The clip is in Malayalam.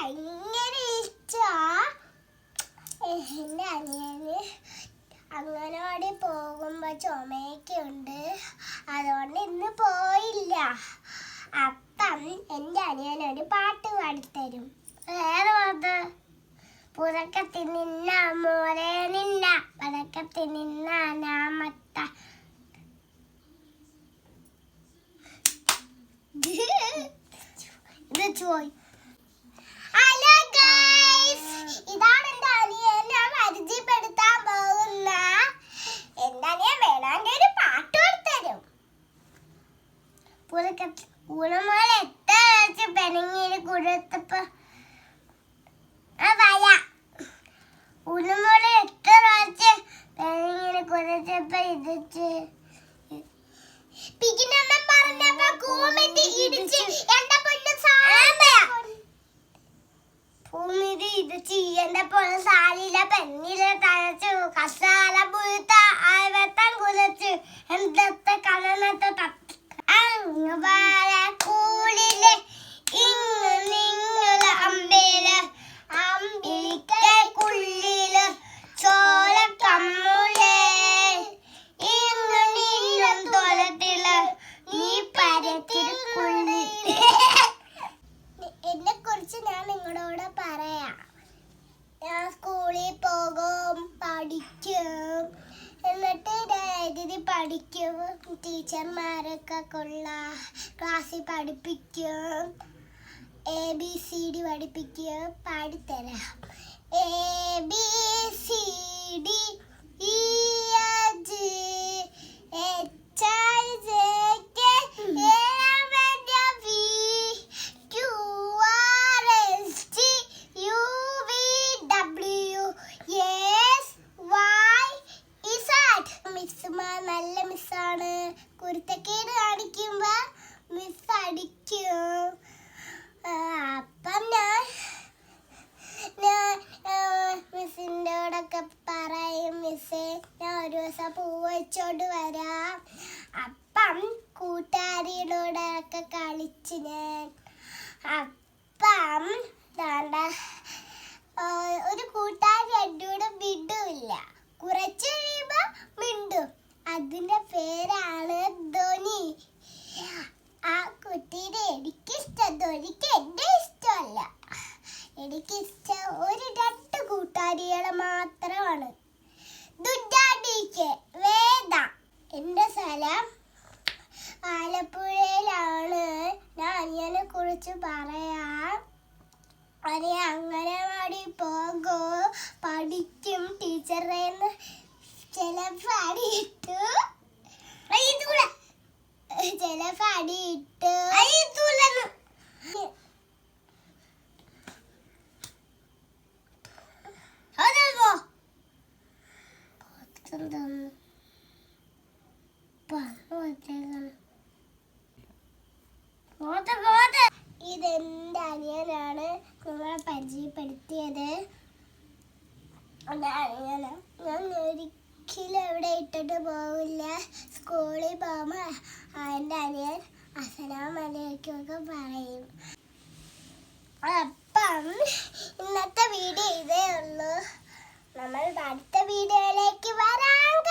ഭയങ്കര ഇഷ്ടമാണ് അങ്ങനോടെ പോകുമ്പോ ചുമയൊക്കെ ഉണ്ട് അതുകൊണ്ട് ഇന്ന് പോയില്ല. അപ്പം എന്റെ അനിയനൊരു പാട്ട് പാടിത്തരും. വേറെ അത്? പുതക്കത്തിൽ നിന്ന മോനെ നിന്ന പടക്കത്തിൽ നിന്ന നാമത്ത. ഊണമോളെ എത്ര വെച്ച് പെണങ്ങിയിട്ട് കൊടുത്തപ്പോ വയ ഊണമോളെ എത്ര വെച്ച് പെണങ്ങിയിട്ട് കൊടുത്തപ്പോ ഇടിച്ച് സാലിയിലെ പെണ്ണിലെ പറയാം. ഞാൻ സ്കൂളിൽ പോകും പഠിക്കും. എന്നിട്ട് എഴുതി പഠിക്കും. ടീച്ചർമാരൊക്കെ കൊള്ള ക്ലാസ്സിൽ പഠിപ്പിക്കും. എ ബി സി ഡി പഠിപ്പിക്കും. പാടിത്തരാം. A B C D E H കുരുത്തക്കേട് കാണിക്കുമ്പോ മിസ് അടിക്കും. അപ്പം ഞാൻ ഞാൻ മിസ്സിന്റെയോടൊക്കെ പറയും മിസ്സേ ഞാൻ ഒരു ദിവസം പൂ വെച്ചോണ്ട് വരാം. അപ്പം കൂട്ടുകാരികളോടൊക്കെ കളിച്ച് ഞാൻ. അപ്പം ദാണ്ട പേരാണ് ധോനി ആ കുട്ടീനെ എനിക്കിഷ്ടം. ധോനിക്ക് എന്നെ ഇഷ്ടമല്ല. എനിക്കിഷ്ടം ഒരു രണ്ട് കൂട്ടുകാരികളെ മാത്രമാണ്. ദുഡാഡിക്ക് വേദ. എന്റെ സ്ഥലം ആലപ്പുഴയിലാണ്. ഞാൻ അനിയനെ കുറിച്ച് പറയാം. അനിയ അംഗനവാടി പോകും. പഠിക്കും. ടീച്ചറേന്ന് ചില അടിയിട്ടു അടിയിട്ടു ഇതെന്റെ അനിയനാണ് നിങ്ങളെ പരിചയപ്പെടുത്തിയത്. അനിയന്. ഞാൻ ഒരിക്കലും എവിടെ ഇട്ടിട്ട് പോവില്ല? സ്കൂളിൽ പോകുമ്പോൾ എന്റെ അനിയൻ അസലാം അസലാമലയ്ക്കൊക്കെ പറയും. അപ്പം ഇന്നത്തെ വീഡിയോ ഇതേ ഉള്ളൂ. നമ്മൾ അടുത്ത വീഡിയോയിലേക്ക് വരാം.